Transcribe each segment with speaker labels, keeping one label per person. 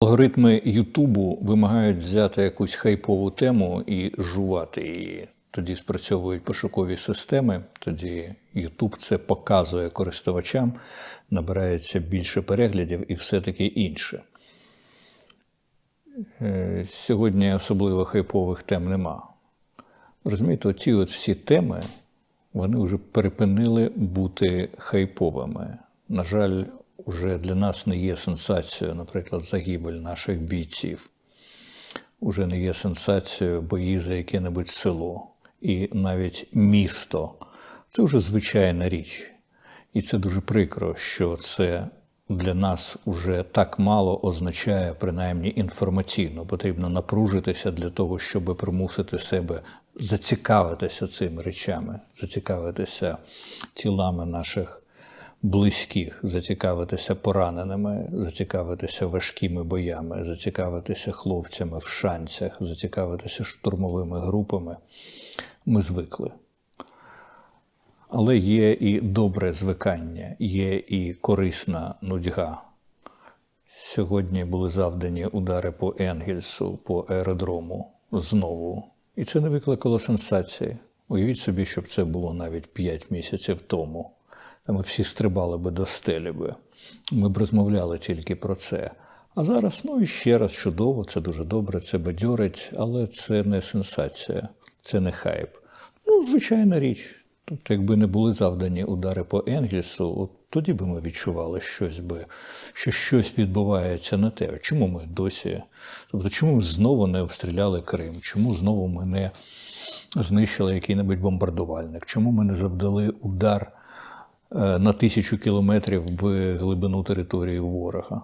Speaker 1: Алгоритми Ютубу вимагають взяти якусь хайпову тему і жувати її. Тоді спрацьовують пошукові системи, тоді Ютуб це показує користувачам, набирається більше переглядів і все таке інше. Е, Сьогодні особливо хайпових тем нема. Розумієте, оці от всі теми вони вже перепинили бути хайповими. На жаль, уже для нас не є сенсацією, наприклад, загибель наших бійців. Уже не є сенсацією бої за яке-небудь село і навіть місто. Це вже звичайна річ. І це дуже прикро, що це для нас уже так мало означає, принаймні інформаційно. Потрібно напружитися для того, щоб примусити себе зацікавитися цими речами, зацікавитися тілами наших близьких, зацікавитися пораненими, зацікавитися важкими боями, зацікавитися хлопцями в шанцях, зацікавитися штурмовими групами. Ми звикли. Але є і добре звикання, є і корисна нудьга. Сьогодні були завдані удари по Енгельсу, по аеродрому знову. І це не викликало сенсації. Уявіть собі, щоб це було навіть 5 місяців тому. Ми всі стрибали би до стелі би. Ми б розмовляли тільки про це. А зараз, ну і ще раз чудово, це дуже добре, це бадьорить, але це не сенсація, це не хайп. Ну, звичайна річ. Тобто, якби не були завдані удари по Енгельсу, от тоді би ми відчували щось би, що щось відбувається не те. Чому ми досі? Тобто, чому ми знову не обстріляли Крим? Чому знову ми не знищили який-небудь бомбардувальник? Чому ми не завдали удар на тисячу кілометрів в глибину території ворога?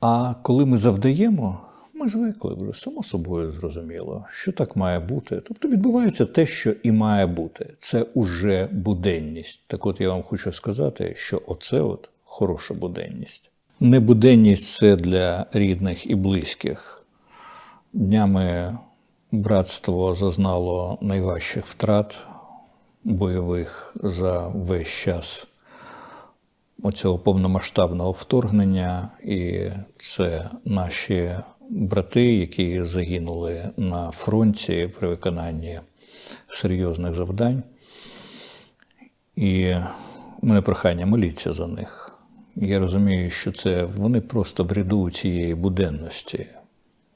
Speaker 1: А коли ми завдаємо, ми звикли вже само собою зрозуміло, що так має бути. Тобто відбувається те, що і має бути. Це уже буденність. Так от я вам хочу сказати, що оце от хороша буденність. Небуденність це для рідних і близьких. Днями братство зазнало найважчих втрат бойових за весь час оцього повномасштабного вторгнення, і це наші брати, які загинули на фронті при виконанні серйозних завдань. І у мене прохання моліться за них. Я розумію, що це вони просто в ряду цієї буденності.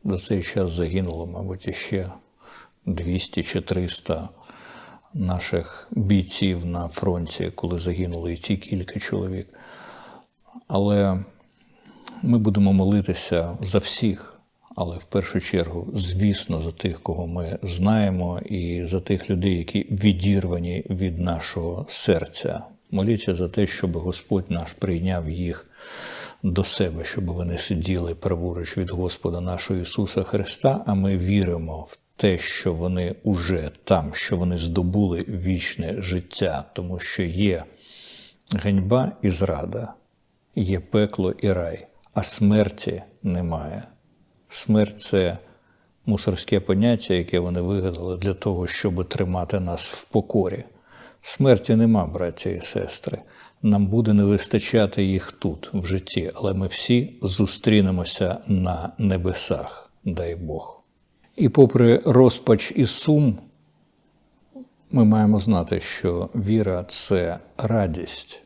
Speaker 1: За цей час загинуло, мабуть, ще 200 чи 300 наших бійців на фронті, коли загинули і ці кілька чоловік. Але ми будемо молитися за всіх, але в першу чергу, звісно, за тих, кого ми знаємо, і за тих людей, які відірвані від нашого серця. Моліться за те, щоб Господь наш прийняв їх до себе, щоб вони сиділи праворуч від Господа нашого Ісуса Христа, а ми віримо в те, що вони уже там, що вони здобули вічне життя, тому що є ганьба і зрада, є пекло і рай, а смерті немає. Смерть це мусорське поняття, яке вони вигадали для того, щоб тримати нас в покорі. Смерті нема, браття і сестри. Нам буде не вистачати їх тут, в житті, але ми всі зустрінемося на небесах, дай Бог. І попри розпач і сум, ми маємо знати, що віра це радість.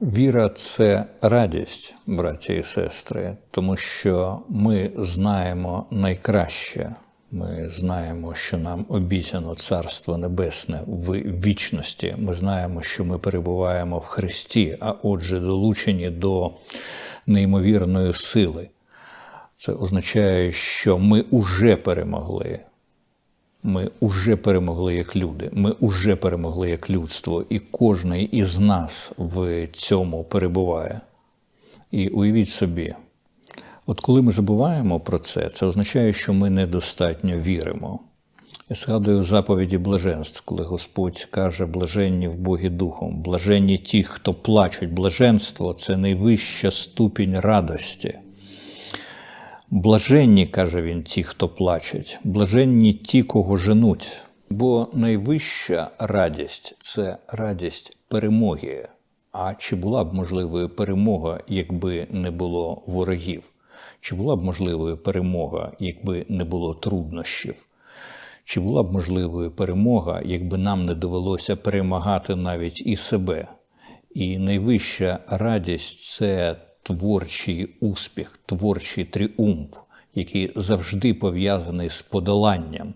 Speaker 1: Віра це радість, браті і сестри, тому що ми знаємо найкраще. Ми знаємо, що нам обіцяно Царство Небесне в вічності. Ми знаємо, що ми перебуваємо в Христі, а отже, долучені до неймовірної сили. Це означає, що ми уже перемогли. Ми уже перемогли як люди, ми уже перемогли як людство, і кожен із нас в цьому перебуває. І уявіть собі, от коли ми забуваємо про це, це означає, що ми недостатньо віримо. Я згадую заповіді блаженств, коли Господь каже блаженні в Богі Духом, блаженні ті, хто плачуть. Блаженство це найвища ступінь радості. Блаженні, каже він, ті, хто плачуть, блаженні ті, кого женуть. Бо найвища радість це радість перемоги. А чи була б можливою перемога, якби не було ворогів? Чи була б можливою перемога, якби не було труднощів? Чи була б можливою перемога, якби нам не довелося перемагати навіть і себе? І найвища радість це творчий успіх, творчий тріумф, який завжди пов'язаний з подоланням.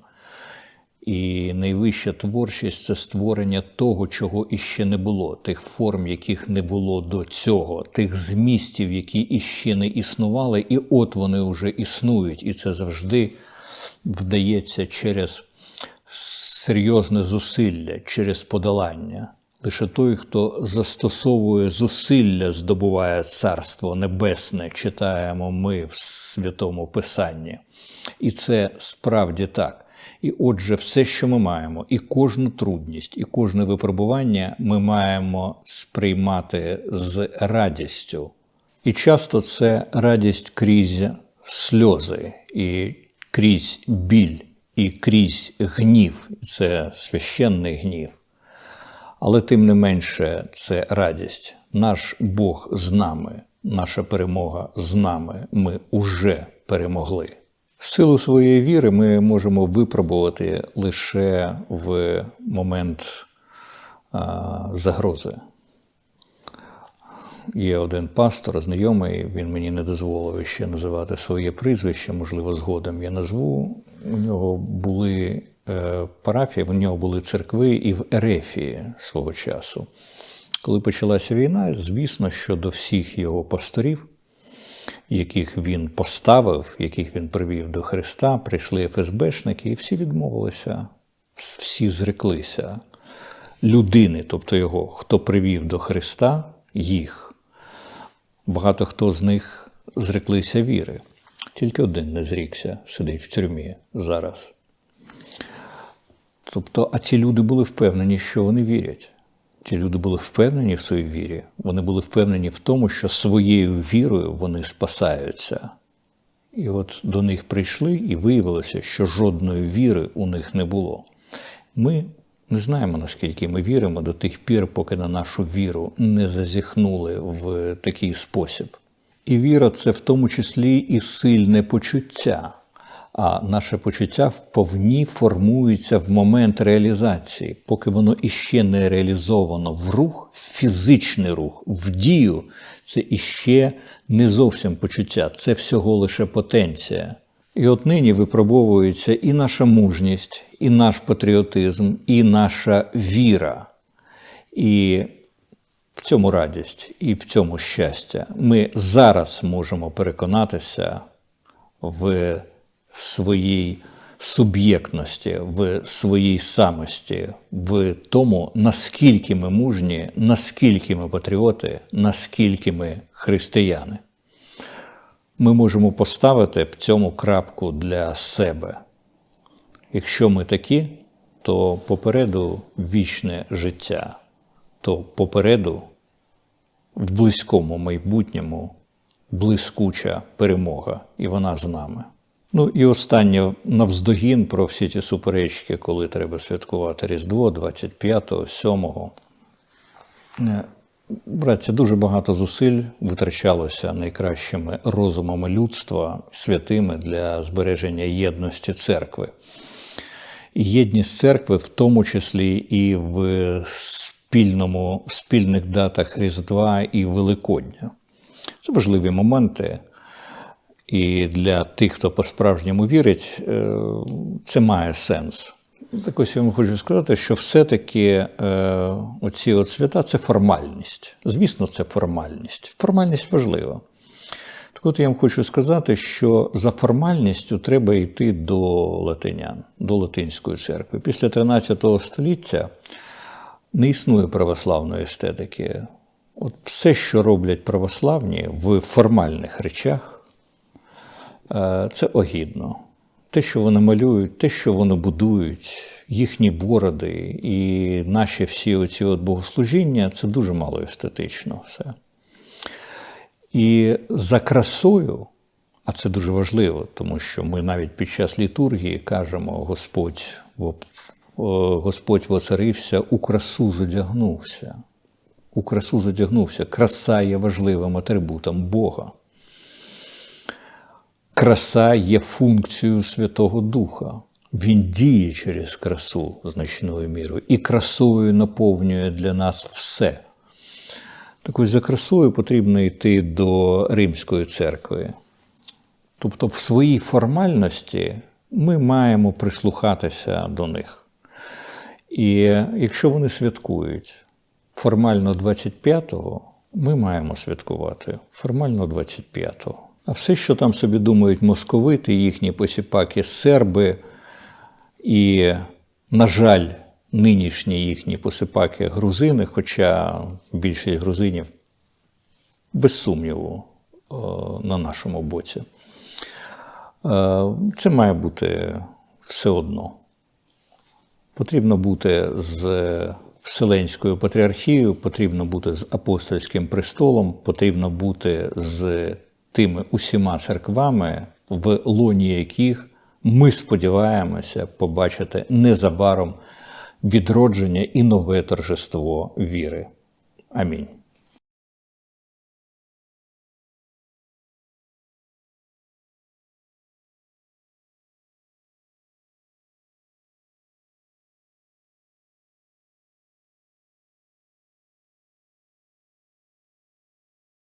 Speaker 1: І найвища творчість це створення того, чого іще не було, тих форм, яких не було до цього, тих змістів, які іще не існували, і от вони вже існують. І це завжди вдається через серйозне зусилля, через подолання. Лише той, хто застосовує зусилля, здобуває царство небесне, читаємо ми в святому Писанні. І це справді так. І отже, все, що ми маємо, і кожну трудність, і кожне випробування ми маємо сприймати з радістю. І часто це радість крізь сльози, і крізь біль, і крізь гнів. Це священний гнів. Але тим не менше, це радість. Наш Бог з нами, наша перемога з нами. Ми уже перемогли. Силу своєї віри ми можемо випробувати лише в момент а, загрози. Є один пастор, знайомий, він мені не дозволив ще називати своє прізвище, можливо, згодом я назву. У нього були е, парафії, у нього були церкви і в Ерефії свого часу. Коли почалася війна, звісно, що до всіх його пасторів яких він поставив, яких він привів до Христа, прийшли ФСБшники, і всі відмовилися, всі зреклися. Людини, тобто його, хто привів до Христа, їх. Багато хто з них зреклися віри. Тільки один не зрікся, сидить в тюрмі зараз. Тобто, а ці люди були впевнені, що вони вірять. Ті люди були впевнені в своїй вірі, вони були впевнені в тому, що своєю вірою вони спасаються. І от до них прийшли і виявилося, що жодної віри у них не було. Ми не знаємо, наскільки ми віримо до тих пір, поки на нашу віру не зазіхнули в такий спосіб. І віра це в тому числі і сильне почуття а наше почуття вповні формується в момент реалізації, поки воно іще не реалізовано в рух, фізичний рух, в дію, це іще не зовсім почуття, це всього лише потенція. І от нині випробовується і наша мужність, і наш патріотизм, і наша віра. І в цьому радість, і в цьому щастя. Ми зараз можемо переконатися в своїй суб'єктності, в своїй самості, в тому, наскільки ми мужні, наскільки ми патріоти, наскільки ми християни. Ми можемо поставити в цьому крапку для себе. Якщо ми такі, то попереду вічне життя, то попереду в близькому майбутньому блискуча перемога, і вона з нами. Ну і останнє навздогін про всі ці суперечки, коли треба святкувати Різдво 25-го, 7-го. Е, Братці, дуже багато зусиль витрачалося найкращими розумами людства, святими для збереження єдності церкви. Єдність церкви, в тому числі і в спільному, спільних датах Різдва і Великодня. Це важливі моменти. І для тих, хто по-справжньому вірить, е, це має сенс. Так ось я вам хочу сказати, що все-таки е, оці от свята це формальність. Звісно, це формальність. Формальність важлива. Так от я вам хочу сказати, що за формальністю треба йти до латинян, до Латинської церкви. Після 13 століття не існує православної естетики. От все, що роблять православні в формальних речах. Е, це огідно. Те, що вони малюють, те, що вони будують, їхні бороди і наші всі оці от богослужіння це дуже мало естетично все. І за красою, а це дуже важливо, тому що ми навіть під час літургії кажемо, Господь Господь воцарився, у красу задягнувся. у красу задягнувся. Краса є важливим атрибутом Бога. Краса є функцією Святого Духа. Він діє через красу значною мірою і красою наповнює для нас все. Так ось за красою потрібно йти до Римської церкви. Тобто, в своїй формальності ми маємо прислухатися до них. І якщо вони святкують формально 25-го, ми маємо святкувати формально 25-го. А все, що там собі думають московити, їхні посіпаки, серби і, на жаль, нинішні їхні посипаки грузини, хоча більшість грузинів, без сумніву, е, на нашому боці. Е, Це має бути все одно. Потрібно бути з Вселенською патріархією, потрібно бути з апостольським престолом, потрібно бути з тими усіма церквами, в лоні яких ми сподіваємося побачити незабаром відродження і нове торжество віри. Амінь.